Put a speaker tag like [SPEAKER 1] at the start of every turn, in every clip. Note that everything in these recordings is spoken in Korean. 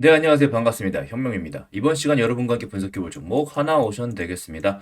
[SPEAKER 1] 네, 안녕하세요. 반갑습니다. 현명입니다. 이번 시간 여러분과 함께 분석해볼 종목 하나오션 되겠습니다.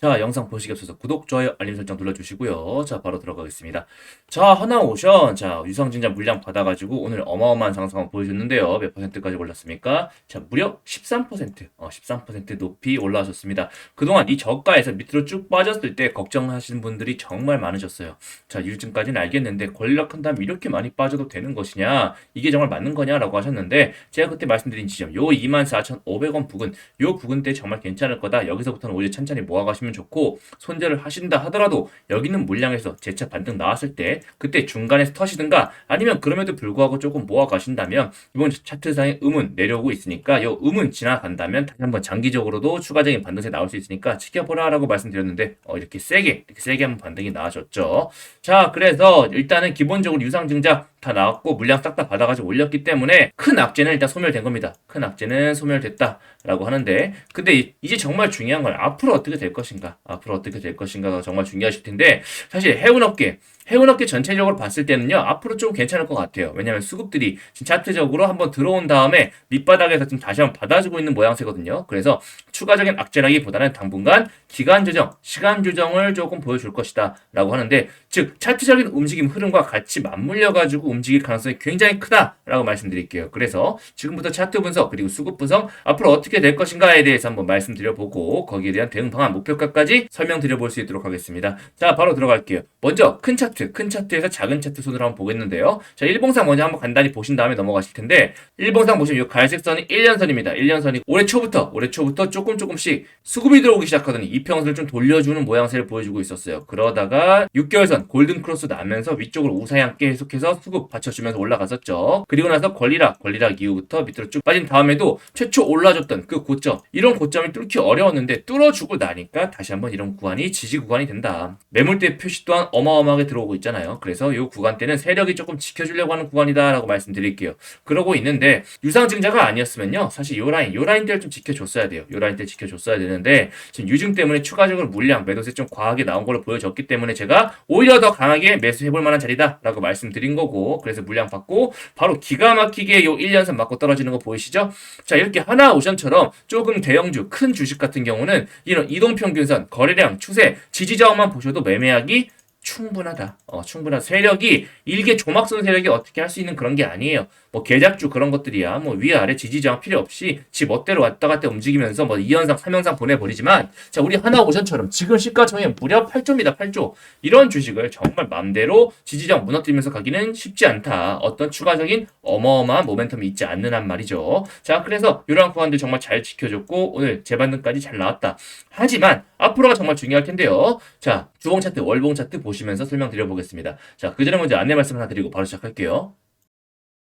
[SPEAKER 1] 자, 영상 보시기 앞서서 구독, 좋아요, 알림 설정 눌러주시고요. 자, 바로 들어가겠습니다. 자, 하나오션. 자, 유상증자 물량 받아가지고 오늘 어마어마한 상승을 보여줬는데요. 몇 퍼센트까지 올랐습니까? 자, 무려 13%, 어, 13% 높이 올라왔었습니다. 그동안 이 저가에서 밑으로 쭉 빠졌을 때 걱정하시는 분들이 정말 많으셨어요. 자, 유증까지는 알겠는데 권력한 다음 이렇게 많이 빠져도 되는 것이냐? 이게 정말 맞는 거냐라고 하셨는데 제가 그때 말씀드린 지점 요 24,500원 부근 요 부근 때 정말 괜찮을 거다. 여기서부터는 오히려 천천히 모아가시면 좋고 손절을 하신다 하더라도 여기는 물량에서 재차 반등 나왔을 때 그때 중간에서 터시든가 아니면 그럼에도 불구하고 조금 모아 가신다면 이번 차트상의 음은 내려오고 있으니까 요 음은 지나간다면 다시 한번 장기적으로도 추가적인 반등세 나올 수 있으니까 지켜보라라고 말씀드렸는데 어, 이렇게 세게 이렇게 세게 한번 반등이 나와줬죠. 자 그래서 일단은 기본적으로 유상증자 다 나왔고 물량 싹 다 받아가지고 올렸기 때문에 큰 악재는 일단 소멸된 겁니다. 큰 악재는 소멸됐다라고 하는데 근데 이- 이제 정말 중요한 건 앞으로 어떻게 될 것인가 앞으로 어떻게 될 것인가가 정말 중요하실 텐데 사실 해운업계 해운업계 전체적으로 봤을 때는요 앞으로 좀 괜찮을 것 같아요 왜냐하면 수급들이 지금 차트적으로 한번 들어온 다음에 밑바닥에서 지금 다시 한번 받아주고 있는 모양새거든요 그래서 추가적인 악재라기보다는 당분간 기간 조정 시간 조정을 조금 보여줄 것이다 라고 하는데 즉 차트적인 움직임 흐름과 같이 맞물려 가지고 움직일 가능성이 굉장히 크다라고 말씀드릴게요. 그래서 지금부터 차트 분석 그리고 수급 분석 앞으로 어떻게 될 것인가에 대해서 한번 말씀드려 보고 거기에 대한 대응 방안 목표가까지 설명드려 볼 수 있도록 하겠습니다. 자 바로 들어갈게요. 먼저 큰 차트 큰 차트에서 작은 차트 손으로 한번 보겠는데요. 자 일봉상 먼저 한번 간단히 보신 다음에 넘어가실 텐데 일봉상 보시면 이 갈색 선이 1년선입니다. 1년선이 올해 초부터 올해 초부터 조금 조금씩 수급이 들어오기 시작하더니 이평선을 좀 돌려주는 모양새를 보여주고 있었어요. 그러다가 6개월선 골든 크로스 나면서 위쪽으로 함께 계속해서 수급 받쳐주면서 올라갔었죠. 그리고 나서 권리락 권리락 이후부터 밑으로 쭉 빠진 다음에도 최초 올라줬던 그 고점. 이런 고점을 뚫기 어려웠는데 뚫어주고 나니까 다시 한번 이런 구간이 지지 구간이 된다. 매물대 표시 또한 어마어마하게 들어오고 있잖아요. 그래서 이 구간 때는 세력이 조금 지켜주려고 하는 구간이다라고 말씀드릴게요. 그러고 있는데 유상증자가 아니었으면요. 사실 요 라인 요 라인 때를 좀 지켜줬어야 돼요. 요 라인 때 지켜줬어야 되는데 지금 유증 때문에 추가적으로 물량 매도세 좀 과하게 나온 걸로 보여졌기 때문에 제가 오히려 더 강하게 매수해볼 만한 자리다라고 말씀드린 거고 그래서 물량 받고 바로 기가 막히게 요 1년선 맞고 떨어지는 거 보이시죠? 자 이렇게 하나 오션처럼 조금 대형주 큰 주식 같은 경우는 이런 이동평균선 거래량 추세 지지저항만 보셔도 매매하기 충분하다. 어, 충분한 세력이 일개 조막선 세력이 어떻게 할 수 있는 그런 게 아니에요. 뭐 계작주 그런 것들이야. 뭐 위아래 지지저항 필요 없이 지 멋대로 왔다 갔다 움직이면서 뭐 2연상, 3연상 보내버리지만 자 우리 하나 오션처럼 지금 시가총액 무려 8조입니다. 8조. 이런 주식을 정말 맘대로 지지저항 무너뜨리면서 가기는 쉽지 않다. 어떤 추가적인 어마어마한 모멘텀이 있지 않는 한 말이죠. 자 그래서 이러한 구간들 정말 잘 지켜줬고 오늘 재반등까지 잘 나왔다. 하지만 앞으로가 정말 중요할 텐데요. 자 주봉 차트, 월봉 차트 보시면서 설명드려 보겠습니다. 자 그 전에 먼저 안내 말씀 하나 드리고 바로 시작할게요.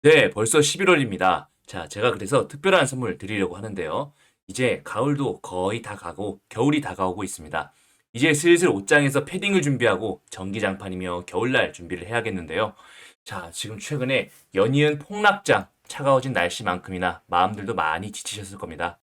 [SPEAKER 1] 네, 벌써 11월입니다. 자, 제가 그래서 특별한 선물 드리려고 하는데요. 이제 가을도 거의 다 가고 겨울이 다가오고 있습니다. 이제 슬슬 옷장에서 패딩을 준비하고 전기장판이며 겨울날 준비를 해야겠는데요. 자, 지금 최근에 연이은 폭락장, 차가워진 날씨만큼이나 마음들도 많이 지치셨을 겁니다.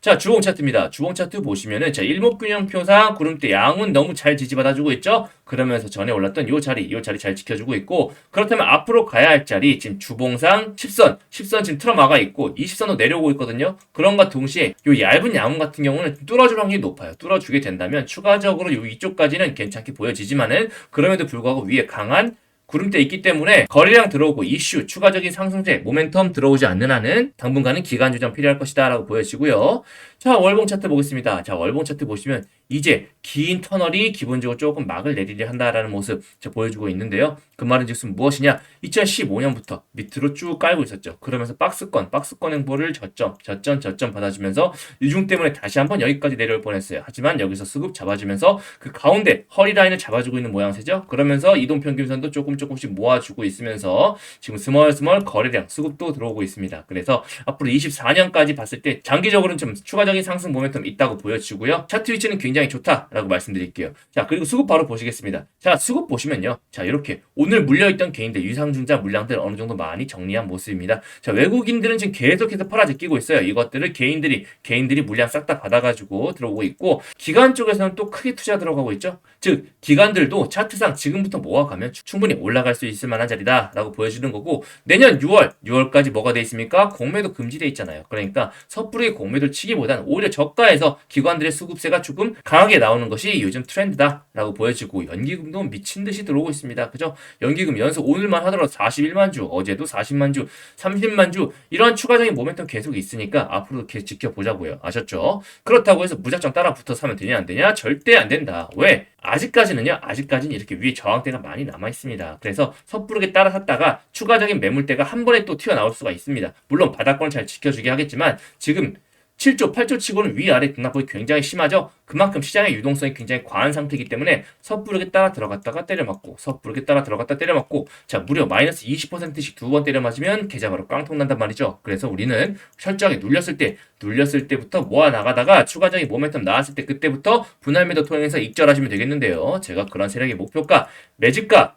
[SPEAKER 1] 자, 주봉 차트입니다. 주봉 차트 보시면은 자, 일목균형표상 구름대 양은 너무 잘 지지받아주고 있죠? 그러면서 전에 올랐던 요 자리, 요 자리 잘 지켜주고 있고 그렇다면 앞으로 가야 할 자리 지금 주봉상 10선, 10선 지금 틀어막아 있고 20선도 내려오고 있거든요. 그런과 동시에 요 얇은 양은 같은 경우는 뚫어줄 확률이 높아요. 뚫어주게 된다면 추가적으로 요 이쪽까지는 괜찮게 보여지지만은 그럼에도 불구하고 위에 강한 구름대 있기 때문에 거래량 들어오고 이슈, 추가적인 상승세, 모멘텀 들어오지 않는 한은 당분간은 기간 조정 필요할 것이다 라고 보여지고요. 자, 월봉 차트 보겠습니다. 자, 월봉 차트 보시면 이제 긴 터널이 기본적으로 조금 막을 내리려 한다라는 모습 자, 보여주고 있는데요. 그 말은 즉슨 무엇이냐? 2015년부터 밑으로 쭉 깔고 있었죠. 그러면서 박스권, 박스권 행보를 저점, 저점, 저점 받아주면서 유중 때문에 다시 한번 여기까지 내려올 뻔했어요. 하지만 여기서 수급 잡아주면서 그 가운데 허리 라인을 잡아주고 있는 모양새죠. 그러면서 이동 평균선도 조금 조금씩 모아주고 있으면서 지금 스멀스멀 거래량 수급도 들어오고 있습니다. 그래서 앞으로 24년까지 봤을 때 장기적으로는 좀 추가적인 상승 모멘텀 있다고 보여지고요. 차트 위치는 굉장히 좋다라고 말씀드릴게요. 자 그리고 수급 바로 보시겠습니다. 자 수급 보시면요. 자 이렇게 오늘 물려있던 개인들 유상증자 물량들 어느 정도 많이 정리한 모습입니다. 자 외국인들은 지금 계속해서 팔아제 끼고 있어요. 이것들을 개인들이 개인들이 물량 싹 다 받아가지고 들어오고 있고 기관 쪽에서는 또 크게 투자 들어가고 있죠. 즉 기관들도 차트상 지금부터 모아가면 추- 충분히 올라갈 수 있을 만한 자리다라고 보여주는 거고 내년 6월 6월까지 뭐가 돼 있습니까? 공매도 금지돼 있잖아요. 그러니까 섣부르게 공매도를 치기보다는 오히려 저가에서 기관들의 수급세가 조금 강하게 나오는 것이 요즘 트렌드다라고 보여지고 연기금도 미친 듯이 들어오고 있습니다. 그죠? 연기금 연속 오늘만 하더라도 41만 주, 어제도 40만 주, 30만 주 이런 추가적인 모멘텀 계속 있으니까 앞으로도 계속 지켜보자고요. 아셨죠? 그렇다고 해서 무작정 따라 붙어 사면 되냐 안 되냐? 절대 안 된다. 왜? 아직까지는요. 아직까지는 이렇게 위에 저항대가 많이 남아 있습니다. 그래서 섣부르게 따라 샀다가 추가적인 매물대가 한 번에 또 튀어나올 수가 있습니다. 물론 바닥권을 잘 지켜주게 하겠지만 지금 7조, 8조 치고는 위아래 등락폭이 굉장히 심하죠. 그만큼 시장의 유동성이 굉장히 과한 상태이기 때문에 섣부르게 따라 들어갔다가 때려 맞고 섣부르게 따라 들어갔다 때려 맞고 자 무려 마이너스 20%씩 두 번 때려 맞으면 계좌 바로 깡통 난단 말이죠. 그래서 우리는 철저하게 눌렸을 때 눌렸을 때부터 모아 나가다가 추가적인 모멘텀 나왔을 때 그때부터 분할 매도 통해서 익절하시면 되겠는데요. 제가 그런 세력의 목표가 매집가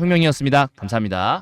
[SPEAKER 2] 혁명이었습니다. 감사합니다.